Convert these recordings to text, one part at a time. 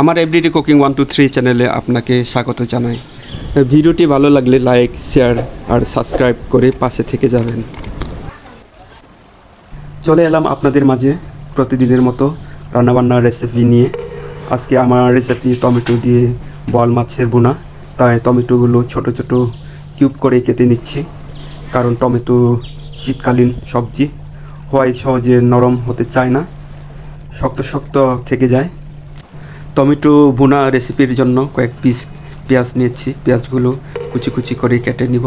আমার everyday cooking one two three চ্যানেলে আপনাকে স্বাগত জানাই। ভিডিওটি ভালো লাগলে লাইক, শেয়ার আর সাবস্ক্রাইব করে পাশে থেকে যাবেন। চলে এলাম আপনাদের মাঝে প্রতিদিনের মতো রান্নাবান্নার রেসিপি নিয়ে। আজকে আমার রেসিপি টমেটো দিয়ে বল মাছের বোনা তাই টমেটোগুলো ছোট ছোট কিউব করে কেটে নিচ্ছি। কারণ টমেটো শীতকালীন সবজি। হওয়ায় সহজে নরম হতে চায় না। শক্ত শক্ত থেকে যায়। টমেটো বোনা রেসিপির জন্য কয়েক পিস পেঁয়াজ নিয়েছি। পেঁয়াজগুলো কুচি কুচি করে কেটে নিব।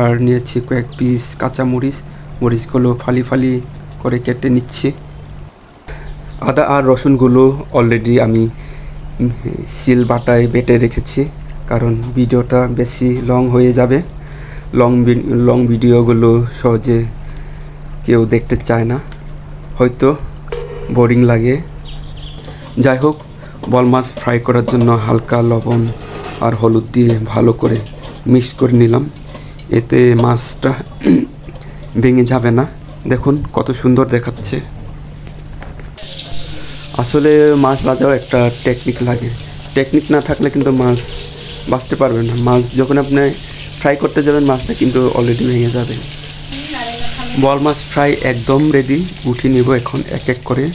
আর নিয়েছি কয়েক পিস কাঁচা মরিচ। মরিচগুলো ফালি ফালি করে কেটে নিচ্ছি। আদা আর রসুনগুলো অলরেডি আমি শিল বাটায় বেটে রেখেছি। কারণ ভিডিওটা বেশি লং হয়ে যাবে। লং লং ভিডিওগুলো সহজে কেউ দেখতে চায় না। হয়তো বোরিং লাগে। যাই হোক বল মাছ ফ্রাই করার জন্য হালকা লবণ আর হলুদ দিয়ে ভালো করে মিক্স করে নিলাম। এতে মাছটা ভেঙে যাবে না। দেখুন কত সুন্দর দেখাচ্ছে। আসলে মাছ ভাজাও একটা টেকনিক লাগে। টেকনিক না থাকলে কিন্তু মাছ বাঁচতে পারবে না। মাছ যখন আপনি ফ্রাই করতে যাবেন, মাছটা কিন্তু অলরেডি ভেঙে যাবে। বল মাছ ফ্রাই একদম রেডি উঠিয়ে নিব এখন এক এক করে।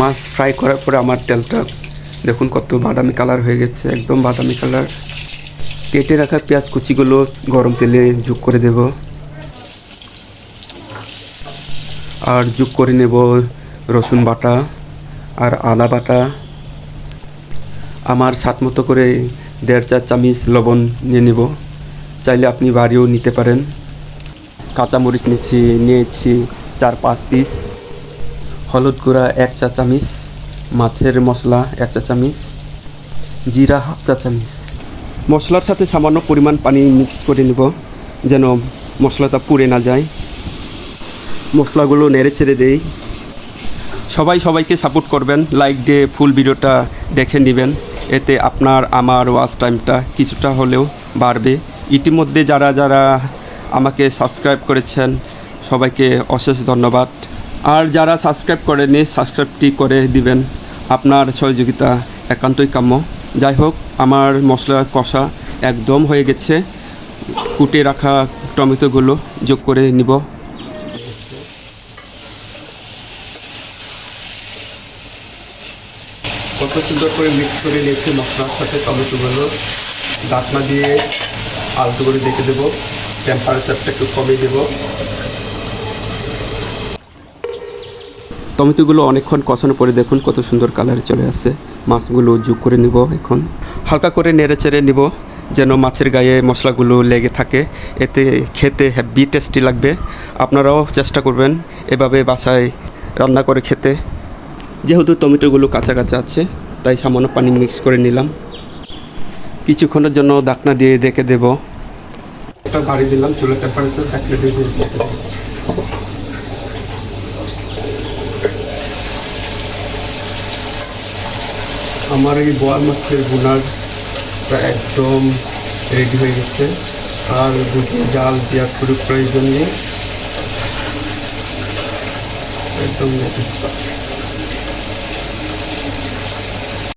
মাছ ফ্রাই করার পরে আমার তেলটা, দেখুন কত বাদামি কালার হয়ে গেছে, একদম বাদামি কালার কেটে রাখা পেঁয়াজ কুচিগুলো গরম তেলে যোগ করে দেব। আর যোগ করে নেব রসুন বাটা আর আদা বাটা। আমার স্বাদ মতো করে দেড় চার চামচ লবণ নিয়ে নেব। চাইলে আপনি বাড়িও নিতে পারেন। কাঁচামরিচ নিচ্ছি নিয়েছি চার পাঁচ পিস হলুদ গুঁড়া এক চা চামচ, মাছের মশলা এক চা চামচ, জিরা হাফ চা চামচ। মশলার সাথে সামান্য পরিমাণ পানি মিক্স করে নেব, যেন মশলাটা পুড়ে না যায়। মশলাগুলো নেড়ে চেড়ে দেই। সবাই সবাইকে সাপোর্ট করবেন, লাইক দিয়ে ফুল ভিডিওটা দেখে নেবেন। এতে আপনার, আমার ওয়াচ টাইমটা কিছুটা হলেও বাড়বে। ইতিমধ্যে যারা যারা আমাকে সাবস্ক্রাইব করেছেন, সবাইকে অশেষ ধন্যবাদ। আর যারা সাবস্ক্রাইব করেনি সাবস্ক্রাইবটি করে দিবেন। আপনার সহযোগিতা একান্তই কাম্য। যাই হোক, আমার মশলা কষা একদম হয়ে গেছে। কুটে রাখা টমেটোগুলো যোগ করে নিব। কত সুন্দর করে মিক্স করে নিয়েছি মশলার সাথে টমেটোগুলো। ডাকনা দিয়ে আলতো করে দেখে দেবো। টেম্পারেচারটা একটু কমিয়ে দেবো। টমেটোগুলো অনেকক্ষণ কষানোর পরে দেখুন কত সুন্দর কালার চলে আসছে। মাছগুলো যোগ করে নিব এখন। হালকা করে নেড়ে চেড়ে নিব, যেন মাছের গায়ে মশলাগুলো লেগে থাকে। এতে খেতে হ্যাভি টেস্টি লাগবে। আপনারাও চেষ্টা করবেন এভাবে বাসায় রান্না করে খেতে। যেহেতু টমেটোগুলো কাঁচা কাঁচা আছে, তাই সামান্য পানি মিক্স করে নিলাম। কিছুক্ষণের জন্য ডাকনা দিয়ে দেখে দেব। একটা বাড়ি দিলাম চুলো টেম্পারেচার এক প্লেটে দিয়ে রেখে দেবো। আমার এই বোয়াল মাছের বোনার একদম রেডি হয়ে গেছে আর দুটো জাল দেওয়ার খুব প্রয়োজন নেই একদম।